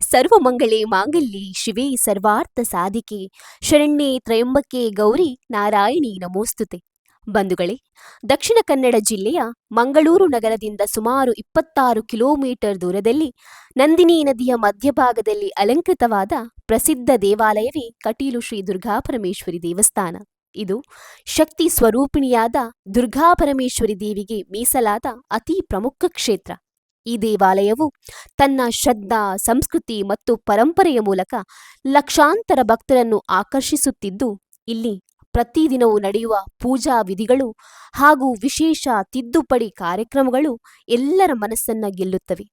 ಸರ್ವಮಂಗಳೆ ಮಾಂಗಲ್ಯೆ ಶಿವೇ ಸರ್ವಾರ್ಥ ಸಾಧಿಕೆ. ಶರಣ್ಯೆ ತ್ರಯಂಬಕೆ ಗೌರಿ ನಾರಾಯಣಿ ನಮೋಸ್ತುತೆ. ಬಂಧುಗಳೇ, ದಕ್ಷಿಣ ಕನ್ನಡ ಜಿಲ್ಲೆಯ ಮಂಗಳೂರು ನಗರದಿಂದ ಸುಮಾರು ಇಪ್ಪತ್ತಾರು ಕಿಲೋಮೀಟರ್ ದೂರದಲ್ಲಿ ನಂದಿನಿ ನದಿಯ ಮಧ್ಯಭಾಗದಲ್ಲಿ ಅಲಂಕೃತವಾದ ಪ್ರಸಿದ್ಧ ದೇವಾಲಯವೇ ಕಟೀಲು ಶ್ರೀ ದುರ್ಗಾಪರಮೇಶ್ವರಿ ದೇವಸ್ಥಾನ. ಇದು ಶಕ್ತಿ ಸ್ವರೂಪಿಣಿಯಾದ ದುರ್ಗಾಪರಮೇಶ್ವರಿ ದೇವಿಗೆ ಮೀಸಲಾದ ಅತಿ ಪ್ರಮುಖ ಕ್ಷೇತ್ರ. ಈ ದೇವಾಲಯವು ತನ್ನ ಶ್ರದ್ಧಾ, ಸಂಸ್ಕೃತಿ ಮತ್ತು ಪರಂಪರೆಯ ಮೂಲಕ ಲಕ್ಷಾಂತರ ಭಕ್ತರನ್ನು ಆಕರ್ಷಿಸುತ್ತಿದ್ದು, ಇಲ್ಲಿ ಪ್ರತಿದಿನವೂ ನಡೆಯುವ ಪೂಜಾ ವಿಧಿಗಳು ಹಾಗೂ ವಿಶೇಷ ತಿದ್ದುಪಡಿ ಕಾರ್ಯಕ್ರಮಗಳು ಎಲ್ಲರ ಮನಸ್ಸನ್ನ ಗೆಲ್ಲುತ್ತವೆ.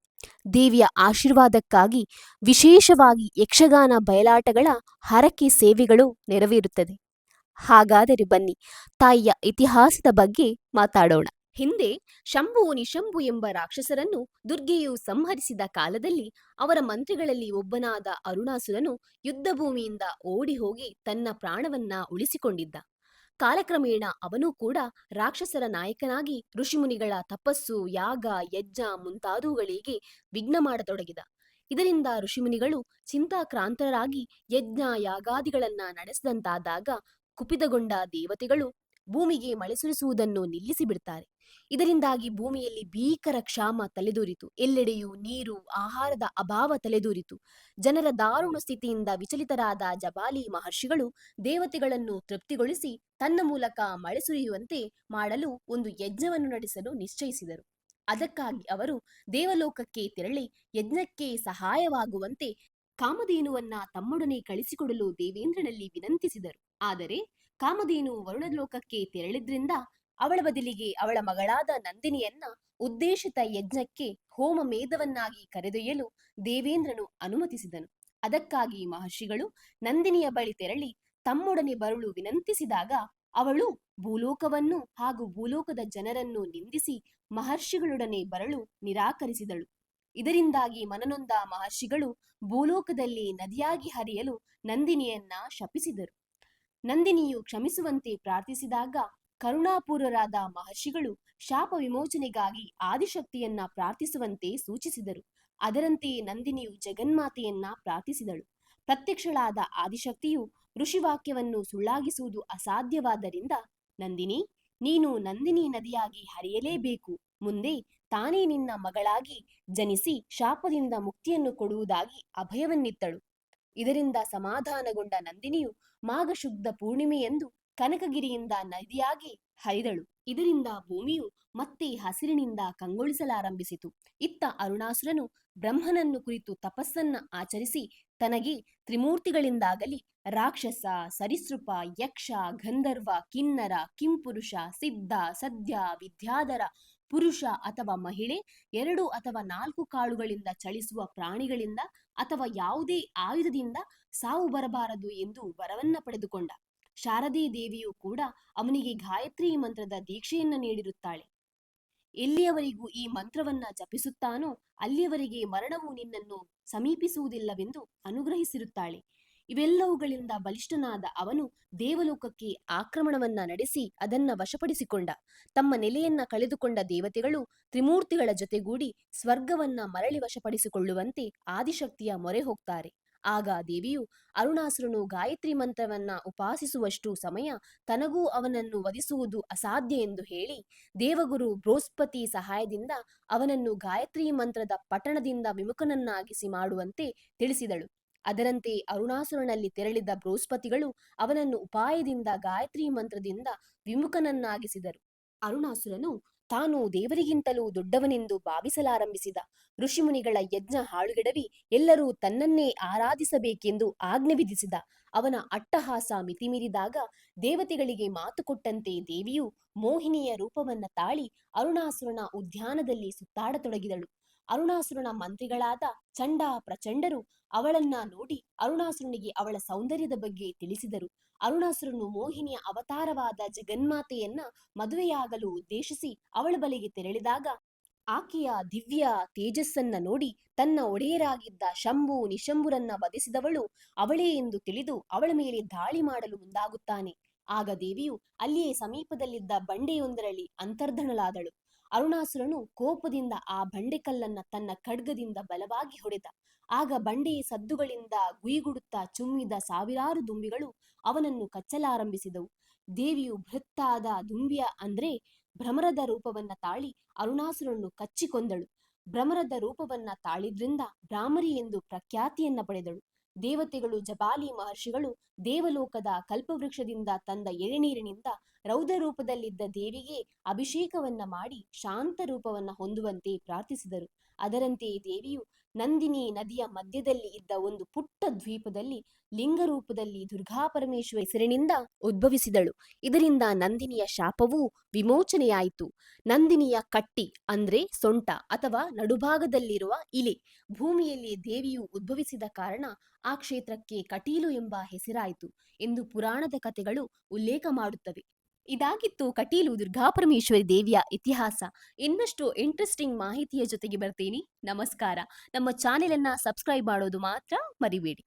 ದೇವಿಯ ಆಶೀರ್ವಾದಕ್ಕಾಗಿ ವಿಶೇಷವಾಗಿ ಯಕ್ಷಗಾನ ಬಯಲಾಟಗಳ ಹರಕೆ ಸೇವೆಗಳು ನೆರವೇರುತ್ತದೆ. ಹಾಗಾದರೆ ಬನ್ನಿ ತಾಯಿಯ ಇತಿಹಾಸದ ಬಗ್ಗೆ ಮಾತಾಡೋಣ. ಹಿಂದೆ ಶಂಭು ನಿಶಂಭು ಎಂಬ ರಾಕ್ಷಸರನ್ನು ದುರ್ಗೆಯು ಸಂಹರಿಸಿದ ಕಾಲದಲ್ಲಿ ಅವರ ಮಂತ್ರಿಗಳಲ್ಲಿ ಒಬ್ಬನಾದ ಅರುಣಾಸುರನು ಯುದ್ಧಭೂಮಿಯಿಂದ ಓಡಿ ಹೋಗಿ ತನ್ನ ಪ್ರಾಣವನ್ನ ಉಳಿಸಿಕೊಂಡಿದ್ದ. ಕಾಲಕ್ರಮೇಣ ಅವನೂ ಕೂಡ ರಾಕ್ಷಸರ ನಾಯಕನಾಗಿ ಋಷಿಮುನಿಗಳ ತಪಸ್ಸು, ಯಾಗ, ಯಜ್ಞ ಮುಂತಾದವುಗಳಿಗೆ ವಿಘ್ನ ಮಾಡತೊಡಗಿದ. ಇದರಿಂದ ಋಷಿಮುನಿಗಳು ಚಿಂತಾಕ್ರಾಂತರಾಗಿ ಯಜ್ಞ, ಯಾಗಾದಿಗಳನ್ನ ನಡೆಸಿದಂತಾದಾಗ ಕುಪಿತಗೊಂಡ ದೇವತೆಗಳು ಭೂಮಿಗೆ ಮಳೆ ಸುರಿಸುವುದನ್ನು ನಿಲ್ಲಿಸಿಬಿಡುತ್ತಾರೆ ಇದರಿಂದಾಗಿ ಭೂಮಿಯಲ್ಲಿ ಭೀಕರ ಕ್ಷಾಮ ತಲೆದೋರಿತು. ಎಲ್ಲೆಡೆಯೂ ನೀರು, ಆಹಾರದ ಅಭಾವ ತಲೆದೋರಿತು. ಜನರ ದಾರುಣ ಸ್ಥಿತಿಯಿಂದ ವಿಚಲಿತರಾದ ಜಬಾಲಿ ಮಹರ್ಷಿಗಳು ದೇವತೆಗಳನ್ನು ತೃಪ್ತಿಗೊಳಿಸಿ ತನ್ನ ಮೂಲಕ ಮಳೆ ಸುರಿಯುವಂತೆ ಮಾಡಲು ಒಂದು ಯಜ್ಞವನ್ನು ನಡೆಸಲು ನಿಶ್ಚಯಿಸಿದರು. ಅದಕ್ಕಾಗಿ ಅವರು ದೇವಲೋಕಕ್ಕೆ ತೆರಳಿ ಯಜ್ಞಕ್ಕೆ ಸಹಾಯವಾಗುವಂತೆ ಕಾಮಧೇನುವನ್ನ ತಮ್ಮೊಡನೆ ಕಳಿಸಿಕೊಡಲು ದೇವೇಂದ್ರನಲ್ಲಿ ವಿನಂತಿಸಿದರು. ಆದರೆ ಕಾಮಧೇನು ವರುಣಲೋಕಕ್ಕೆ ತೆರಳಿದ್ರಿಂದ ಅವಳ ಬದಲಿಗೆ ಅವಳ ಮಗಳಾದ ನಂದಿನಿಯನ್ನ ಉದ್ದೇಶಿತ ಯಜ್ಞಕ್ಕೆ ಹೋಮ ಮೇಧವನ್ನಾಗಿ ಕರೆದೊಯ್ಯಲು ದೇವೇಂದ್ರನು ಅನುಮತಿಸಿದನು. ಅದಕ್ಕಾಗಿ ಮಹರ್ಷಿಗಳು ನಂದಿನಿಯ ಬಳಿ ತೆರಳಿ ತಮ್ಮೊಡನೆ ಬರಲು ವಿನಂತಿಸಿದಾಗ ಅವಳು ಭೂಲೋಕವನ್ನು ಹಾಗೂ ಭೂಲೋಕದ ಜನರನ್ನು ನಿಂದಿಸಿ ಮಹರ್ಷಿಗಳೊಡನೆ ಬರಲು ನಿರಾಕರಿಸಿದಳು. ಇದರಿಂದಾಗಿ ಮನನೊಂದ ಮಹರ್ಷಿಗಳು ಭೂಲೋಕದಲ್ಲಿ ನದಿಯಾಗಿ ಹರಿಯಲು ನಂದಿನಿಯನ್ನ ಶಪಿಸಿದರು. ನಂದಿನಿಯು ಕ್ಷಮಿಸುವಂತೆ ಪ್ರಾರ್ಥಿಸಿದಾಗ ಕರುಣಾಪೂರ್ವರಾದ ಮಹರ್ಷಿಗಳು ಶಾಪ ವಿಮೋಚನೆಗಾಗಿ ಆದಿಶಕ್ತಿಯನ್ನ ಪ್ರಾರ್ಥಿಸುವಂತೆ ಸೂಚಿಸಿದರು. ಅದರಂತೆಯೇ ನಂದಿನಿಯು ಜಗನ್ಮಾತೆಯನ್ನ ಪ್ರಾರ್ಥಿಸಿದಳು. ಪ್ರತ್ಯಕ್ಷಳಾದ ಆದಿಶಕ್ತಿಯು ಋಷಿವಾಕ್ಯವನ್ನು ಸುಳ್ಳಾಗಿಸುವುದು ಅಸಾಧ್ಯವಾದ್ದರಿಂದ, ನಂದಿನಿ, ನೀನು ನಂದಿನಿ ನದಿಯಾಗಿ ಹರಿಯಲೇಬೇಕು. ಮುಂದೆ ತಾನೇ ನಿನ್ನ ಮಗಳಾಗಿ ಜನಿಸಿ ಶಾಪದಿಂದ ಮುಕ್ತಿಯನ್ನು ಕೊಡುವುದಾಗಿ ಅಭಯವನ್ನಿತ್ತಳು. ಇದರಿಂದ ಸಮಾಧಾನಗೊಂಡ ನಂದಿನಿಯು ಮಾಘಶುದ್ಧ ಪೂರ್ಣಿಮೆಯೆಂದು ಕನಕಗಿರಿಯಿಂದ ನದಿಯಾಗಿ ಹರಿದಳು. ಇದರಿಂದ ಭೂಮಿಯು ಮತ್ತೆ ಹಸಿರಿನಿಂದ ಕಂಗೊಳಿಸಲಾರಂಭಿಸಿತು. ಇತ್ತ ಅರುಣಾಸುರನು ಬ್ರಹ್ಮನನ್ನು ಕುರಿತು ತಪಸ್ಸನ್ನ ಆಚರಿಸಿ ತನಗೆ ತ್ರಿಮೂರ್ತಿಗಳಿಂದಾಗಲಿ ರಾಕ್ಷಸ, ಸರಿಸೃಪ, ಯಕ್ಷ, ಗಂಧರ್ವ, ಕಿನ್ನರ, ಕಿಂಪುರುಷ, ಸಿದ್ಧ, ಸದ್ಯ, ವಿದ್ಯಾಧರ, ಪುರುಷ ಅಥವಾ ಮಹಿಳೆ ಎರಡು ಅಥವಾ ನಾಲ್ಕು ಕಾಳುಗಳಿಂದ ಚಲಿಸುವ ಪ್ರಾಣಿಗಳಿಂದ ಅಥವಾ ಯಾವುದೇ ಆಯುಧದಿಂದ ಸಾವು ಬರಬಾರದು ಎಂದು ವರವನ್ನ ಪಡೆದುಕೊಂಡ. ಶಾರದೆ ದೇವಿಯು ಕೂಡ ಅವನಿಗೆ ಗಾಯತ್ರಿ ಮಂತ್ರದ ದೀಕ್ಷೆಯನ್ನ ನೀಡಿರುತ್ತಾಳೆ. ಎಲ್ಲಿಯವರೆಗೂ ಈ ಮಂತ್ರವನ್ನ ಜಪಿಸುತ್ತಾನೋ ಅಲ್ಲಿಯವರೆಗೆ ಮರಣವು ನಿನ್ನನ್ನು ಸಮೀಪಿಸುವುದಿಲ್ಲವೆಂದು ಅನುಗ್ರಹಿಸಿರುತ್ತಾಳೆ. ಇವೆಲ್ಲವುಗಳಿಂದ ಬಲಿಷ್ಠನಾದ ಅವನು ದೇವಲೋಕಕ್ಕೆ ಆಕ್ರಮಣವನ್ನ ನಡೆಸಿ ಅದನ್ನ ವಶಪಡಿಸಿಕೊಂಡ. ತಮ್ಮ ನೆಲೆಯನ್ನ ಕಳೆದುಕೊಂಡ ದೇವತೆಗಳು ತ್ರಿಮೂರ್ತಿಗಳ ಜೊತೆಗೂಡಿ ಸ್ವರ್ಗವನ್ನ ಮರಳಿ ವಶಪಡಿಸಿಕೊಳ್ಳುವಂತೆ ಆದಿಶಕ್ತಿಯ ಮೊರೆ ಹೋಗ್ತಾರೆ. ಆಗ ದೇವಿಯು ಅರುಣಾಸುರನು ಗಾಯತ್ರಿ ಮಂತ್ರವನ್ನ ಉಪಾಸಿಸುವಷ್ಟು ಸಮಯ ತನಗೂ ಅವನನ್ನು ವಧಿಸುವುದು ಅಸಾಧ್ಯ ಎಂದು ಹೇಳಿ ದೇವಗುರು ಬೃಹಸ್ಪತಿ ಸಹಾಯದಿಂದ ಅವನನ್ನು ಗಾಯತ್ರಿ ಮಂತ್ರದ ಪಠಣದಿಂದ ವಿಮುಖನನ್ನಾಗಿಸಿ ಮಾಡುವಂತೆ ತಿಳಿಸಿದಳು. ಅದರಂತೆ ಅರುಣಾಸುರನಲ್ಲಿ ತೆರಳಿದ್ದ ಬೃಹಸ್ಪತಿಗಳು ಅವನನ್ನು ಉಪಾಯದಿಂದ ಗಾಯತ್ರಿ ಮಂತ್ರದಿಂದ ವಿಮುಖನನ್ನಾಗಿಸಿದರು. ಅರುಣಾಸುರನು ತಾನು ದೇವರಿಗಿಂತಲೂ ದೊಡ್ಡವನೆಂದು ಭಾವಿಸಲಾರಂಭಿಸಿದ. ಋಷಿಮುನಿಗಳ ಯಜ್ಞ ಹಾಳುಗೆಡವಿ ಎಲ್ಲರೂ ತನ್ನನ್ನೇ ಆರಾಧಿಸಬೇಕೆಂದು ಆಜ್ಞೆ ವಿಧಿಸಿದ. ಅವನ ಅಟ್ಟಹಾಸ ಮಿತಿಮೀರಿದಾಗ ದೇವತೆಗಳಿಗೆ ಮಾತು ಕೊಟ್ಟಂತೆ ದೇವಿಯು ಮೋಹಿನಿಯ ರೂಪವನ್ನ ತಾಳಿ ಅರುಣಾಸುರನ ಉದ್ಯಾನದಲ್ಲಿ ಸುತ್ತಾಡತೊಡಗಿದಳು. ಅರುಣಾಸುರನ ಮಂತ್ರಿಗಳಾದ ಚಂಡ ಪ್ರಚಂಡರು ಅವಳನ್ನ ನೋಡಿ ಅರುಣಾಸುರನಿಗೆ ಅವಳ ಸೌಂದರ್ಯದ ಬಗ್ಗೆ ತಿಳಿಸಿದರು. ಅರುಣಾಸುರನು ಮೋಹಿನಿಯ ಅವತಾರವಾದ ಜಗನ್ಮಾತೆಯನ್ನ ಮದುವೆಯಾಗಲು ಉದ್ದೇಶಿಸಿ ಅವಳ ಬಳಿಗೆ ತೆರಳಿದಾಗ ಆಕೆಯ ದಿವ್ಯ ತೇಜಸ್ಸನ್ನ ನೋಡಿ ತನ್ನ ಒಡೆಯರಾಗಿದ್ದ ಶಂಭು ನಿಶಂಭುರನ್ನ ವಧಿಸಿದವಳು ಅವಳೇ ಎಂದು ತಿಳಿದು ಅವಳ ಮೇಲೆ ದಾಳಿ ಮಾಡಲು ಮುಂದಾಗುತ್ತಾನೆ. ಆಗ ದೇವಿಯು ಅಲ್ಲಿಯೇ ಸಮೀಪದಲ್ಲಿದ್ದ ಬಂಡೆಯೊಂದರಲ್ಲಿ ಅಂತರ್ಧನಳಾದಳು ಅರುಣಾಸುರನು ಕೋಪದಿಂದ ಆ ಬಂಡೆಕಲ್ಲನ್ನ ತನ್ನ ಖಡ್ಗದಿಂದ ಬಲವಾಗಿ ಹೊಡೆದ. ಆಗ ಬಂಡೆಯ ಸದ್ದುಗಳಿಂದ ಗುಯಿಗುಡುತ್ತಾ ಚುಮ್ಮಿದ ಸಾವಿರಾರು ದುಂಬಿಗಳು ಅವನನ್ನು ಕಚ್ಚಲಾರಂಭಿಸಿದವು. ದೇವಿಯು ಬೃಹತ್ತಾದ ದುಂಬಿಯ ಅಂದ್ರೆ ಭ್ರಮರದ ರೂಪವನ್ನ ತಾಳಿ ಅರುಣಾಸುರನ್ನು ಕಚ್ಚಿಕೊಂದಳು ಭ್ರಮರದ ರೂಪವನ್ನ ತಾಳಿದ್ರಿಂದ ಭ್ರಾಮರಿ ಎಂದು ಪ್ರಖ್ಯಾತಿಯನ್ನ ಪಡೆದಳು. ದೇವತೆಗಳು ಜಬಾಲಿ ಮಹರ್ಷಿಗಳು ದೇವಲೋಕದ ಕಲ್ಪವೃಕ್ಷದಿಂದ ತಂದ ಎಳೆನೀರಿನಿಂದ ರೌದ್ರ ರೂಪದಲ್ಲಿದ್ದ ದೇವಿಗೆ ಅಭಿಷೇಕವನ್ನ ಮಾಡಿ ಶಾಂತ ರೂಪವನ್ನ ಹೊಂದುವಂತೆ ಪ್ರಾರ್ಥಿಸಿದರು. ಅದರಂತೆ ದೇವಿಯು ನಂದಿನಿ ನದಿಯ ಮಧ್ಯದಲ್ಲಿ ಇದ್ದ ಒಂದು ಪುಟ್ಟ ದ್ವೀಪದಲ್ಲಿ ಲಿಂಗ ರೂಪದಲ್ಲಿ ದುರ್ಗಾ ಪರಮೇಶ್ವರ ಹೆಸರಿನಿಂದ ಉದ್ಭವಿಸಿದಳು. ಇದರಿಂದ ನಂದಿನಿಯ ಶಾಪವೂ ವಿಮೋಚನೆಯಾಯಿತು. ನಂದಿನಿಯ ಕಟ್ಟಿ ಅಂದ್ರೆ ಸೊಂಟ ಅಥವಾ ನಡುಭಾಗದಲ್ಲಿರುವ ಇಲೆ. ಭೂಮಿಯಲ್ಲಿ ದೇವಿಯು ಉದ್ಭವಿಸಿದ ಕಾರಣ ಆ ಕ್ಷೇತ್ರಕ್ಕೆ ಕಟೀಲು ಎಂಬ ಹೆಸರಾಯಿತು ಎಂದು ಪುರಾಣದ ಕಥೆಗಳು ಉಲ್ಲೇಖ ಮಾಡುತ್ತವೆ. ಇದಾಗಿತ್ತು ಕಟೀಲು ದುರ್ಗಾಪರಮೇಶ್ವರಿ ದೇವಿಯ ಇತಿಹಾಸ. ಇನ್ನಷ್ಟು ಇಂಟ್ರೆಸ್ಟಿಂಗ್ ಮಾಹಿತಿಯ ಜೊತೆಗೆ ಬರ್ತೀನಿ. ನಮಸ್ಕಾರ. ನಮ್ಮ ಚಾನೆಲ್ ಅನ್ನ ಸಬ್ಸ್ಕ್ರೈಬ್ ಮಾಡೋದು ಮಾತ್ರ ಮರಿಬೇಡಿ.